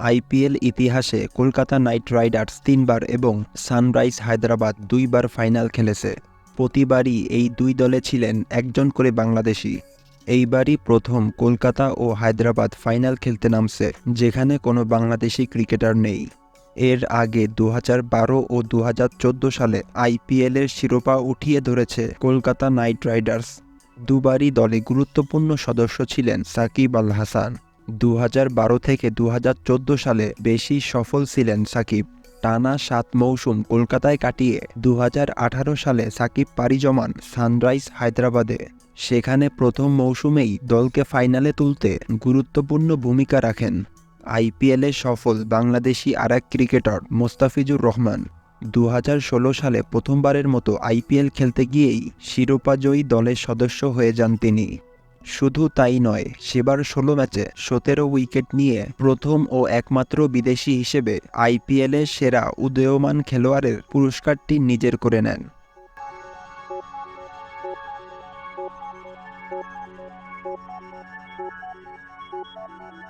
IPL ইতিহাসে Kolkata night Riders তিনবার এবং সানরাইজ হায়দ্রাবাদ দুইবার ফাইনাল খেলেছে। প্রতিবারই এই দুই দলে ছিলেন একজন করে বাংলাদেশি। এইবারই প্রথম কলকাতা ও হায়দ্রাবাদ ফাইনাল খেলতে নামছে, যেখানে কোনো বাংলাদেশি ক্রিকেটার নেই। এর আগে দু হাজার বারো ও দু হাজার চোদ্দ সালে আইপিএলের শিরোপা উঠিয়ে ধরেছে কলকাতা নাইট রাইডার্স। দুবারই দলে গুরুত্বপূর্ণ সদস্য ছিলেন সাকিব আল হাসান। দু হাজার বারো থেকে দু হাজার চোদ্দ সালে বেশি সফল ছিলেন সাকিব। টানা সাত মৌসুম কলকাতায় কাটিয়ে দু হাজার আঠারো সালে সাকিব পাড়ি জমান সানরাইজ হায়দ্রাবাদে। সেখানে প্রথম মৌসুমেই দলকে ফাইনালে তুলতে গুরুত্বপূর্ণ ভূমিকা রাখেন। আইপিএলে সফল বাংলাদেশি আরেক ক্রিকেটার মোস্তাফিজুর রহমান। দু হাজার ষোলো সালে প্রথমবারের মতো আইপিএল খেলতে গিয়েই শিরোপাজয়ী দলের সদস্য হয়ে যান তিনি। শুধু তাই নয়, সেবার ষোলো ম্যাচে সতেরো উইকেট নিয়ে প্রথম ও একমাত্র বিদেশি হিসেবে আইপিএলে সেরা উদয়মান খেলোয়াড়ের পুরস্কারটি নিজের করে নেন।